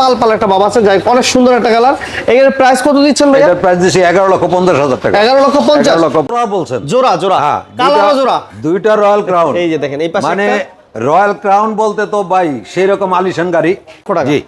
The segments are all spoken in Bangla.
পাল পাল একটা বাবা আছে যাই অনেক সুন্দর একটা কালার। এর প্রাইস কত দিচ্ছেন ভাইয়া? এটার প্রাইস দিছি এগারো লক্ষ পঞ্চাশ হাজার টাকা। এগারো লক্ষ পঞ্চাশ। এগারো লক্ষ জোড়া বলছেন। জোড়া জোড়া। হ্যাঁ কালার জোড়া। দুইটা রয়্যাল ক্রাউন এই যে দেখেন, এই পাশে মানে রয়্যাল ক্রাউন বলতে তো ভাই সেই রকম আলিশান গাড়ি। জি।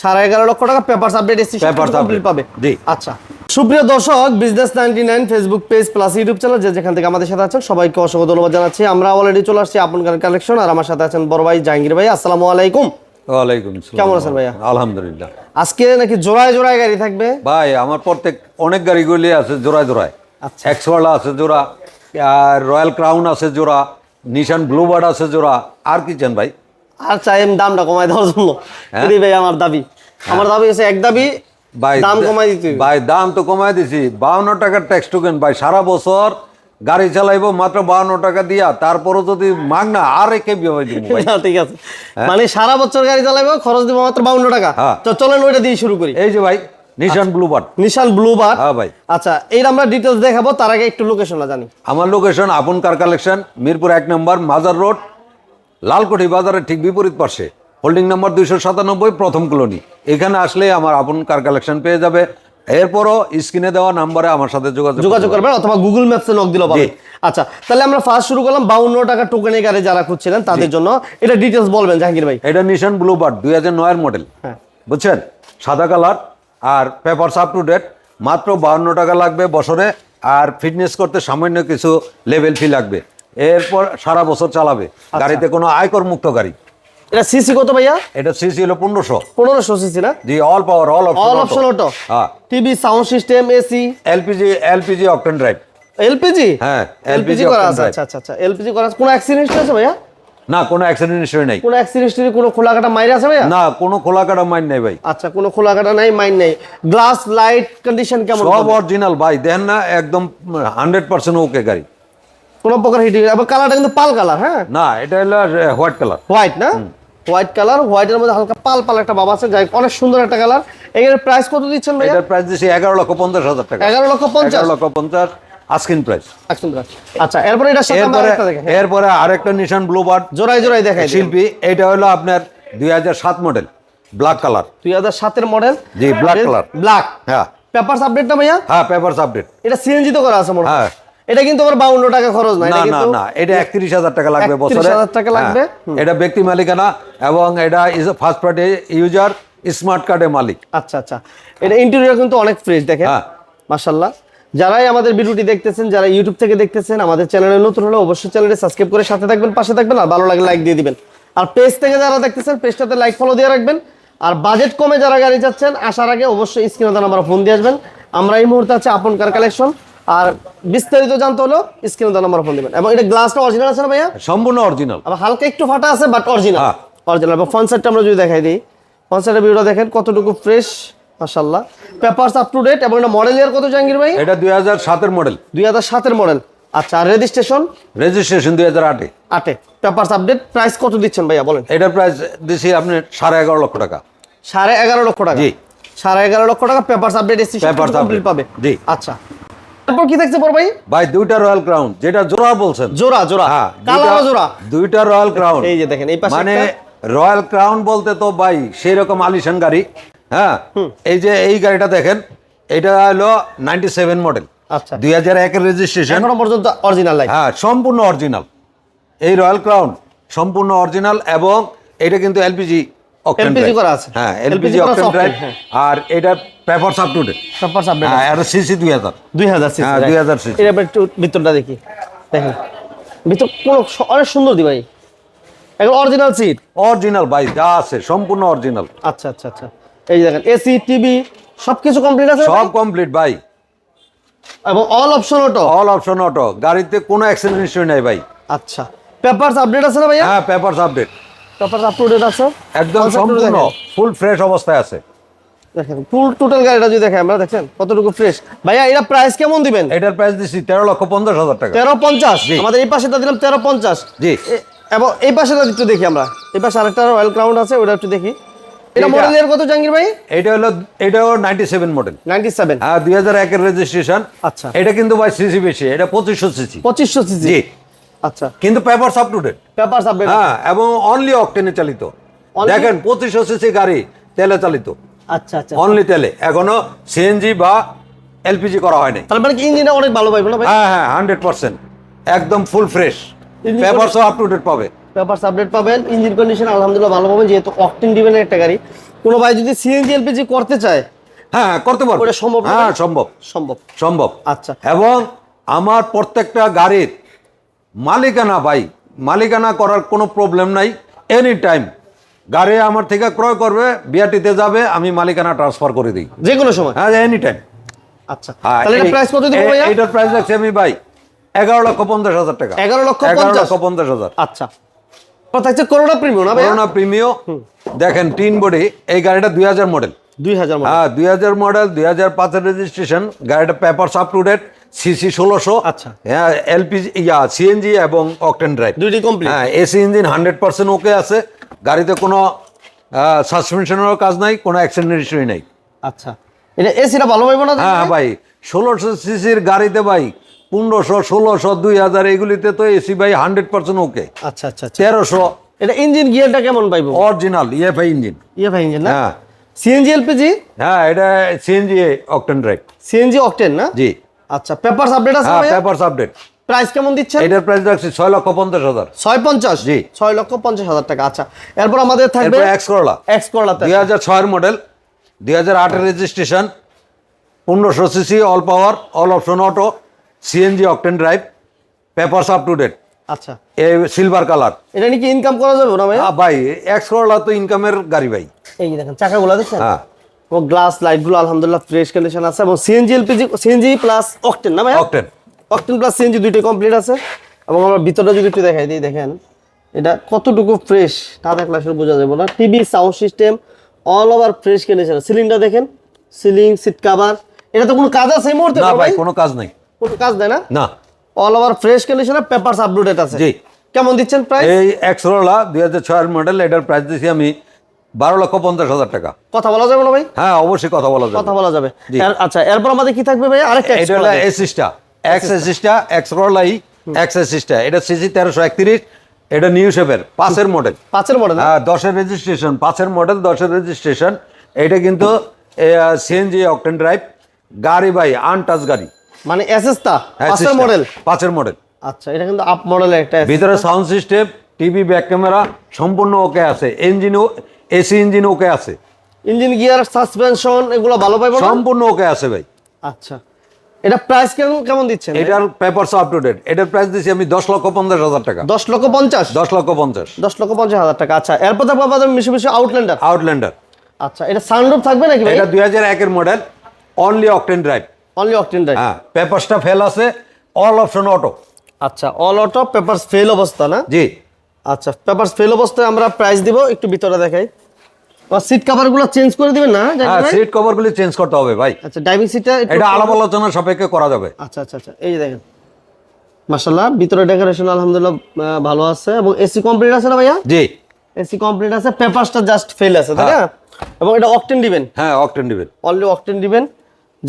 সাড়ে এগারো লক্ষ টাকা paper update AC Papers complete update, পাবে। জি। আচ্ছা। সুপ্রিয় দর্শক business ninety nine Facebook page plus YouTube channel যে যেখান থেকে আমাদের সাথে আছেন সবাইকে অসংখ্য ধন্যবাদ জানাচ্ছি। আমরা অলরেডি চলে আসছি আপনার কালেকশন আর আমার সাথে আছেন বড় ভাই জাহাঙ্গীর ভাই। আসসালামু আলাইকুম। ওয়ালাইকুম কেমন আছেন ভাইয়া? আলহামদুলিল্লাহ। আজকে নাকি জোড়ায় জোড়ায় গাড়ি থাকবে? ভাই আমার প্রত্যেক অনেক গাড়িগুলি আছে জোড়ায় জোড়ায়। আচ্ছা। এক্সওয়ালা আছে জোড়া আর রয়্যাল ক্রাউন আছে জোড়া নিশান ব্লুবার্ড আছে জোড়া। আর কি চান ভাই? আর চাই আমি দামটা দেওয়ার জন্য। হ্যাঁ? ভাই আমার দাবি। আমার দাবি হচ্ছে এক দাবি ভাই দাম কমাই দিতে ভাই দাম তো কমাই দিছি। বাউন্ন টাকার ট্যাক্স টোকেন ভাই সারা বছর গাড়ি চালাইবো মাত্র বাউন্ন টাকা দিয়া তারপরও যদি মাগ না আর একে ঠিক আছে। মানে সারা বছর গাড়ি চালাবো খরচ দিব মাত্র বাউন্ন টাকা। হ্যাঁ। তো চলেন ওইটা দিয়ে শুরু করি। এই যে ভাই নিশান ব্লুবার্ড নিশান ব্লু বার হ্যাঁ ভাই। আচ্ছা এই আমরা ডিটেলস দেখাবো তার আগে একটু লোকেশনটা জানি। আমার লোকেশন আপন কার কালেকশন মিরপুর এক নম্বর মাজার রোড লালকুঠি বাজারের ঠিক বিপরীত পাশে। হোল্ডিং নাম্বার দুইশো সাতানব্বই প্রথম কলোনি এখানে আসলে আমার আপন কার কালেকশন পেয়ে যাবে। এরপরও স্ক্রিনে দেওয়া নাম্বারে আমার সাথে যোগাযোগ যোগাযোগ করবেন অথবা গুগল ম্যাপসে নক দিলেও পাবেন। আচ্ছা তাহলে আমরা ফার্স্ট শুরু করলাম বাউন্ন টাকা টোকেনে গাড়ি যারা খুঁজছিলেন তাদের জন্য। এটা ডিটেলস বলবেন জাহাঙ্গীর ভাই। এটা নিশান ব্লুবার্ড দুই হাজার নয়ের মডেল হ্যাঁ। বুঝছেন? সাদা কালার আর পেপার আপ টু ডেট মাত্র বাহান্ন টাকা লাগবে বছরে আর ফিটনেস করতে সামান্য কিছু লেভেল ফি লাগবে। এরপর সারা বছর চালাবে। আচ্ছা। গাড়িতে কোনো আয়কর মুক্ত গাড়ি। এটা সিসি কত ভাইয়া? এটা সিসি হলো পনেরোশো। পনেরোশো সিসি না? জি all power all all option auto হ্যাঁ। TV sound system AC LPG LPG octane drive LPG হ্যাঁ, এলপিজি করা আছে। আচ্ছা আচ্ছা আচ্ছা। এলপিজি করা আছে। কোনো অ্যাক্সিডেন্ট আছে ভাইয়া? না কোনো অ্যাক্সিডেন্ট হিস্টরি নেই। কোনো অ্যাক্সিডেন্ট কোনো খোলাকাটা মাইর আছে ভাইয়া? না কোনো খোলা কাটা মাইন নেই ভাই। আচ্ছা কোনো খোলাকাটা নাই মাইন নেই। গ্লাস লাইট কন্ডিশন কেমন সব অরিজিনাল ভাই দেখেন না একদম হান্ড্রেড পার্সেন্ট ওকে গাড়ি। কোনো প্রকার হিটিং আবার কালারটা কিন্তু পাল কালার হ্যাঁ? না এটা হলো হোয়াইট কালার হোয়াইট না? হোয়াইট কালার হোয়াইটের মধ্যে হালকা পাল পাল একটা বাবা আছে যাই অনেক সুন্দর একটা কালার। এর প্রাইস কত দিচ্ছেন ভাইয়া? এটার প্রাইস দিছি এগারো লক্ষ পঞ্চাশ হাজার টাকা। এগারো লক্ষ পঞ্চাশ। লক্ষ পঞ্চাশ আস্কিন প্রাইস আচ্ছা এরপরে এটা সাথে আমরা এরপরে এরপরে আরেকটা নিশান ব্লুবার্ড জোড়াই জোড়াই দেখাই শিল্পী এটা হলো আপনার দুই হাজার সাত মডেল ব্ল্যাক কালার দুই হাজার সাতের মডেল জি, ব্ল্যাক কালার ব্ল্যাক হ্যাঁ। পেপারস আপডেট না ভাইয়া? হ্যাঁ পেপারস আপডেট এটা সিএনজি তো করা আছে মনে হয়। হ্যাঁ। এটা কিন্তু আবার বাউন্ন টাকা খরচ নাই না না না এটা একত্রিশ হাজার টাকা লাগবে বছরে। 31,000 টাকা লাগবে। হ্যাঁ, এটা ব্যক্তি মালিকানা এবং এটা is first party user smart কার্ডের মালিক। আচ্ছা আচ্ছা। এটা ইন্টেরিয়র কিন্তু অনেক ফ্রেশ দেখেন। হ্যাঁ। মাশাল্লাহ যারাই আমাদের ভিডিওটি দেখতেছেন যারা ইউটিউব থেকে দেখতেছেন আমাদের চ্যানেলে নতুন হলে অবশ্যই চ্যানেলটি সাবস্ক্রাইব করে সাথে থাকবেন পাশে থাকবেন আর ভালো লাগলে লাইক দিয়ে দিবেন। আর পেজ থেকে যারা দেখতেছেন পেজটাতে লাইক ফলো দিয়ে রাখবেন। আর বাজেট কমে যারা গাড়ি যাচ্ছেন আসার আগে অবশ্যই স্ক্রিনে দেন আমরা ফোন দিয়ে আসবেন। আমরা এই মুহূর্তে আছে আপনকার কালেকশন আর বিস্তারিত জানতে হলো স্ক্রিনে দেন আমরা ফোন দিবেন। এবং এটা গ্লাসটা অরিজিনাল আছে না ভাইয়া? সম্পূর্ণ অরিজিনাল আবার হালকা একটু ফাটা আছে বাট অরিজিনাল। অরিজিনাল এবং ফ্রন্ট সাইডটা আমরা যদি দেখাই দিই ফ্রন্ট সাইডের ভিডিওটা দেখেন কতটুকু ফ্রেশ মাশাল্লাহ পেপারস আপ টু ডেট এবং এটা মডেল ইয়ার কত জাহাঙ্গীর ভাই? এটা দুই হাজার সাতের মডেল দুই হাজার সাতের মডেল আচ্ছা আর রেজিস্ট্রেশন রেজিস্ট্রেশন দুই হাজার আটে। আটে। পেপারস আপডেট প্রাইস কত দিচ্ছেন ভাইয়া বলেন? এটার প্রাইস দিছি আপনি সাড়ে এগারো লক্ষ টাকা। সাড়ে এগারো লক্ষ টাকা? জি। সাড়ে এগারো লক্ষ টাকা papers update AC complete update, পাবে। জি। আচ্ছা। তারপর কি বড় ভাই? ভাই দুইটা রয়্যাল ক্রাউন যেটা জোড়া বলছেন। জোড়া জোড়া হ্যাঁ কালার জোড়া। দুইটা রয়্যাল ক্রাউন। এই যে দেখেন এই পাশে মানে রয়্যাল ক্রাউন বলতে তো ভাই সেই রকম আলিশান গাড়ি হ্যাঁ? এই যে এই গাড়িটা দেখেন এটা হলো নাইনটি সেভেন মডেল আচ্ছা। দুই হাজার একের রেজিস্ট্রেশন এখনও পর্যন্ত অরিজিনাল লাইফ হ্যাঁ সম্পূর্ণ অরিজিনাল এই রয়্যাল ক্রাউন সম্পূর্ণ অরিজিনাল এবং এটা কিন্তু এলপিজি LPG করা আছে। হ্যাঁ এলপিজি অকটেন ড্রাইভ হ্যাঁ। আর এটা হ্যাঁ এটা সিসি দুই হাজার। দুই হাজার সিসি হ্যাঁ, 2000 cc এটা একটু ভিতরটা দেখি। দেখেন। ভিতর কোনো অনেক সুন্দর দি ভাই। এখন অরিজিনাল সিট অরিজিনাল ভাই যা আছে সম্পূর্ণ অরিজিনাল আচ্ছা আচ্ছা আচ্ছা। এই দেখেন এসি টিভি সবকিছু কমপ্লিট আছে সব কমপ্লিট ভাই। এবং all option auto all option auto গাড়িতে কোনো অ্যাক্সিডেন্ট নাই ভাই। আচ্ছা। পেপারস আপডেট আছে না ভাইয়া? হ্যাঁ papers update papers up to date আছে একদম সম্পূর্ণ ফুল ফ্রেশ অবস্থায় আছে। দেখেন ফুল টোটাল গাড়িটা যদি দেখেন আমরা দেখেন কতটুকু ফ্রেশ ভাইয়া এটা প্রাইস কেমন দিবেন? এটার প্রাইস দিচ্ছি তেরো লক্ষ পঞ্চাশ হাজার টাকা। তেরো পঞ্চাশ? আমাদের এই পাশেটা দিলাম তেরো পঞ্চাশ। জি। এবং এই পাশেটা একটু দেখি আমরা। এই পাশে আরেকটা রয়্যাল ক্রাউন আছে ওটা একটু দেখি। এটা মডেল ইয়ার কত জাহাঙ্গীর ভাই? এটা হলো এটাও ninety seven model ninety seven হ্যাঁ দুই হাজার একের রেজিস্ট্রেশন আচ্ছা। এটা কিন্তু ভাই সিসি বেশি এটা পঁচিশশো সিসি পঁচিশশো সিসি জি। আচ্ছা। কিন্তু paper up to date papers update হ্যাঁ এবং অনলি অকটেনে চালিত। দেখেন পঁচিশশো সিসি গাড়ি তেলে চালিত। আচ্ছা আচ্ছা। অনলি তেলে। এখনও সিএনজি বা এলপিজি করা হয়নি। তার মানে কি ইঞ্জিনটা অনেক ভালো পাইবো না ভাই? হ্যাঁ হ্যাঁ হান্ড্রেড পার্সেন্ট একদম ফুল ফ্রেশ Engine পেপারসও আপ টু ডেট পাবে। পেপারস আপডেট পাবেন ইঞ্জিন কন্ডিশন আলহামদুলিল্লাহ ভালো পাবেন যেহেতু অকটেন ডিভেনের একটা গাড়ি। কোনো ভাই যদি সিএনজি এলপিজি করতে চায় হ্যাঁ করতে পারবে। সম্ভব হ্যাঁ সম্ভব। সম্ভব। সম্ভব। আচ্ছা। এবং আমার প্রত্যেকটা গাড়ির মালিকানা ভাই মালিকানা করার কোনো প্রবলেম নাই। এনি টাইম গাড়ি আমার থেকে ক্রয় করবে বিআরটিতে যাবে আমি মালিকানা ট্রান্সফার করে দিই। যে কোনো সময়? হ্যাঁ এনি টাইম আচ্ছা তাহলে এটা প্রাইস কত দিব ভাইয়া? এইটার প্রাইস রাখছি আমি ভাই এগারো লক্ষ পঞ্চাশ হাজার টাকা। 11 লক্ষ এগারো 50 লক্ষ পঞ্চাশ হাজার। আচ্ছা। করোনা না করোনা প্রিমিও দেখেন তিন বডি এই গাড়িটা দুই হাজার মডেল হ্যাঁ মডেল দুই হাজার পাঁচের রেজিস্ট্রেশন গাড়িটা paper up to date CC ষোলোশো আচ্ছা। হ্যাঁ এলপিজি ইয়া সিএনজি এবং অকটেন ড্রাইভ দুইটি কমপ্লিট হ্যাঁ AC engine hundred percent okay আছে। গাড়িতে কোনো সাসপেনশনেরও কাজ নাই কোনো অ্যাক্সিডেন্ট হিস্ট্রি নাই। আচ্ছা। এটা এসিটা ভালো পাইবো না হ্যাঁ ভাই ষোলোশো সিসির গাড়িতে ভাই পনেরোশো ষোলোশো দুই হাজার এগুলিতে তো এসি ভাই হান্ড্রেড পার্সেন্ট ওকে আচ্ছা আচ্ছা তেরোশো। এটা ইঞ্জিন গিয়ারটা কেমন পাইবো? অরিজিনাল ইএফআই ইঞ্জিন ভাই ইঞ্জিন না? হ্যাঁ। সিএনজি এলপিজি হ্যাঁ এটা CNG octane drive CNG octane না? জি। আচ্ছা পেপারস আপডেট আছে হ্যাঁ পেপারস আপডেট প্রাইস কেমন দিচ্ছেন? এটার প্রাইস রাখছি ছয় লক্ষ পঞ্চাশ হাজার। ছয় পঞ্চাশ? জি। ছয় লক্ষ পঞ্চাশ হাজার টাকা আচ্ছা। এরপর আমাদের থাকবে এক্স করলা এক্স দুই হাজার ছয়ের মডেল দুই হাজার আটের রেজিস্ট্রেশন পনেরোশো CC all power all option auto CNG octane drive papers up to date আচ্ছা। এই সিলভার কালার এটা নাকি ইনকাম করা যাবে না ভাইয়া? ভাই এক্স করলা তো ইনকামের গাড়ি ভাই। এই দেখেন চাকাগুলো দেখছেন? হ্যাঁ। ও গ্লাস লাইটগুলো আলহামদুলিল্লাহ ফ্রেশ কন্ডিশন আছে এবং CNG LPG CNG plus octane না ভাই অকটেন অকটেন প্লাস সিএনজি দুইটাই কমপ্লিট আছে। এবং আমরা ভিতরটা যদি একটু দেখাই দিই দেখেন এটা কতটুকু ফ্রেশ তা দেখলে আসলে বোঝা যাবে না। TV sound system all over fresh condition সিলিংটা দেখেন সিলিং সিট কাভার এটা তো কোনো কাজ আছে এই মুহূর্তে না ভাই কোনো কাজ নাই। কোনো কাজ দেয় না? না। অল ওভার ফ্রেশ কন্ডিশনে পেপারস আপডেটেড আছে। জি। কেমন দিচ্ছেন প্রাইস এই এক্স রোলা দুই হাজার ছয়ের মডেল এটার প্রাইস দিয়েছি আমি বারো লক্ষ পঞ্চাশ হাজার টাকা। কথা বলা যাবে না ভাই? হ্যাঁ অবশ্যই কথা বলা যাবে। কথা বলা যাবে। আচ্ছা এরপর আমাদের কি থাকবে ভাই? আরেকটা এটা হলো এসিস্টা এক্স এসিস্টা এক্স রোলাই এক্স এসিস্টা এটা সিসি তেরোশো একত্রিশ এটা নিউ শেপের পাঁচের মডেল পাঁচের মডেল হ্যাঁ দশের রেজিস্ট্রেশন পাঁচের মডেল দশের রেজিস্ট্রেশন এটা কিন্তু সিএনজি অকটেন ড্রাইভ গাড়ি ভাই আনটাচ গাড়ি। মানে এসএসটা হ্যাঁ, পাঁচের মডেল পাঁচের মডেল আচ্ছা এটা কিন্তু আপ মডেলের একটা ভিতরে sound system TV back camera সম্পূর্ণ ওকে আছে। ইঞ্জিনও এসি ইঞ্জিন ওকে আছে। ইঞ্জিন গিয়ার সাসপেনশন এগুলো ভালো পাইবো সম্পূর্ণ ওকে আছে ভাই। আচ্ছা। এটা প্রাইস কেমন কেমন দিচ্ছেন? এটার পেপারস আপ টু ডেট এটার প্রাইস দিচ্ছি আমি দশ লক্ষ পঞ্চাশ হাজার টাকা। দশ লক্ষ পঞ্চাশ? দশ লক্ষ পঞ্চাশ। দশ লক্ষ পঞ্চাশ হাজার টাকা আচ্ছা। এরপর থাকবে আমাদের মিশে মিশে আউটল্যান্ডার আউটল্যান্ডার আচ্ছা এটা সানরুফ থাকবে নাকি ভাই? এটা দুই হাজার একের model only octane drive only octane drive হ্যাঁ পেপারসটা ফেল আছে অল অপশন অটো আচ্ছা অল অটো পেপারস ফেল অবস্থা না? জি। আচ্ছা পেপার ফেল অবস্থায় আমরা প্রাইস দিব একটু ভিতরে দেখাই। সিট কভারগুলো চেঞ্জ করে দিবেন না হ্যাঁ সিট কভারগুলি চেঞ্জ করতে হবে ভাই। আচ্ছা ড্রাইভিং সিটটা এটা আলাপ আলোচনা সাপেক্ষে করা যাবে। আচ্ছা আচ্ছা আচ্ছা এই যে দেখেন। মাশাল্লাহ ভিতরে ডেকোরেশন আলহামদুলিল্লাহ ভালো আছে। এবং এসি কমপ্লিট আছে না ভাইয়া? জি। এসি কমপ্লিট আছে পেপারসটা জাস্ট ফেল আছে তাই না? এবং এটা অকটেন দিবেন? হ্যাঁ অকটেন দিবেন। অনলি অকটেন দিবেন।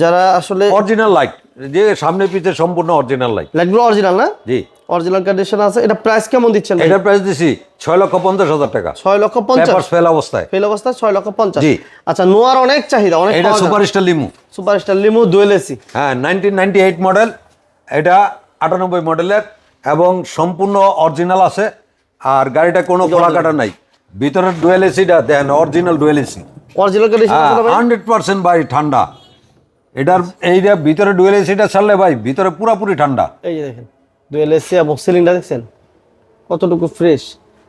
যারা আসলে অরিজিনাল লাইট যে সামনে পিছে সম্পূর্ণ অরিজিনাল লাইট লাইটগুলো অরিজিনাল না? জি। অরিজিনাল কন্ডিশন আছে। এটা প্রাইস কেমন দিচ্ছেন? এটার প্রাইস দিছি ছয় লক্ষ পঞ্চাশ হাজার টাকা। ছয় লক্ষ পঞ্চাশ? ফেল অবস্থায়। ফেল অবস্থা ছয় লক্ষ পঞ্চাশ। জি। আচ্ছা নোয়ার অনেক চাহিদা অনেক এটা super star limo super star limo dual AC হ্যাঁ নাইনটিন নাইনটি এইট মডেল এটা আটানব্বই মডেলের এবং সম্পূর্ণ অরিজিনাল আছে। আর গাড়িটা কোনো খোলা কাটা নাই। ভিতরের ডুয়েল এসিটা দেন original dual AC original condition hundred percent ভাই? ঠান্ডা। এটার এইটা ভিতরে ডুয়েল এসিটা ছাড়লে ভাই ভিতরে পুরাপুরি ঠান্ডা। এই যে দেখেন। ডুয়েল এসি এবং সিলিংটা দেখছেন? কতটুকু ফ্রেশ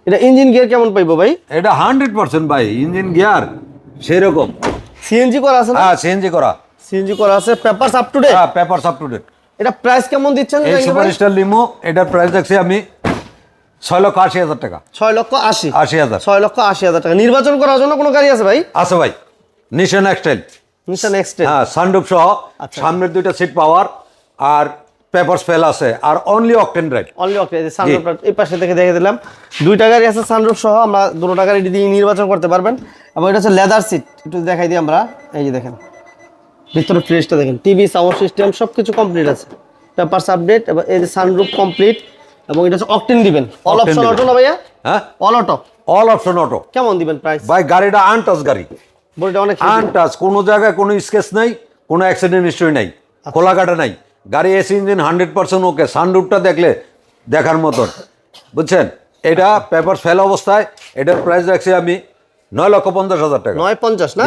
এটা ইঞ্জিন গিয়ার কেমন পাইবো ভাই? এটা হান্ড্রেড পার্সেন্ট ভাই ইঞ্জিন গিয়ার সেই রকম সিএনজি করা আছে না? হ্যাঁ সিএনজি করা। সিএনজি করা আছে পেপারস আপ টু ডেট হ্যাঁ পেপার আপ টু ডেট এটা প্রাইস কেমন দিচ্ছেন এই জাকির সুপার স্টার লিমো এটার প্রাইস দেখছি আমি ছয় লক্ষ আশি হাজার টাকা। ছয় লক্ষ আশি? আশি হাজার। ছয় লক্ষ আশি হাজার টাকা। নির্বাচন করার জন্য কোনো গাড়ি আছে ভাই? আছে ভাই। নিশান এক্সটাইল নিশান এক্সটেল হ্যাঁ সানরুফ সহ। সামনের দুইটা সিট পাওয়ার আর পেপারস ফেল আছে আর only octane drive only okay এই সানরুফ এই পাশে থেকে দেখে দিলাম। দুইটা গাড়ি আছে সানরুফ সহ আমরা দুটো গাড়ি দিয়ে নির্বাচন করতে পারবেন। এবং এটা হচ্ছে লেদার সিট একটু দেখাই দিই আমরা। এই যে দেখেন ভিতরে ফ্রেশটা দেখেন টিভি সাউন্ড সিস্টেম সব কিছু কমপ্লিট আছে। পেপারস আপডেট এবং এই যে সানরুফ কমপ্লিট এবং এটা হচ্ছে অকটেন দিবেন। অল অপশন অটো না ভাইয়া? হ্যাঁ? All auto all option auto কেমন দিবেন প্রাইস ভাই গাড়িটা আনটাচ গাড়ি। বডিটা অনেক। আনটাচ কোনো জায়গায় কোনো স্কেচ নাই কোনো অ্যাক্সিডেন্ট হিস্ট্রি নাই আচ্ছা। খোলা কাটা নাই। গাড়ি AC engine hundred percent okay সানরুফটা দেখলে দেখার মতন। বুঝছেন? এটা পেপার ফেল অবস্থায় এটার প্রাইস রাখছি আমি নয় লক্ষ পঞ্চাশ হাজার টাকা। নয় পঞ্চাশ না?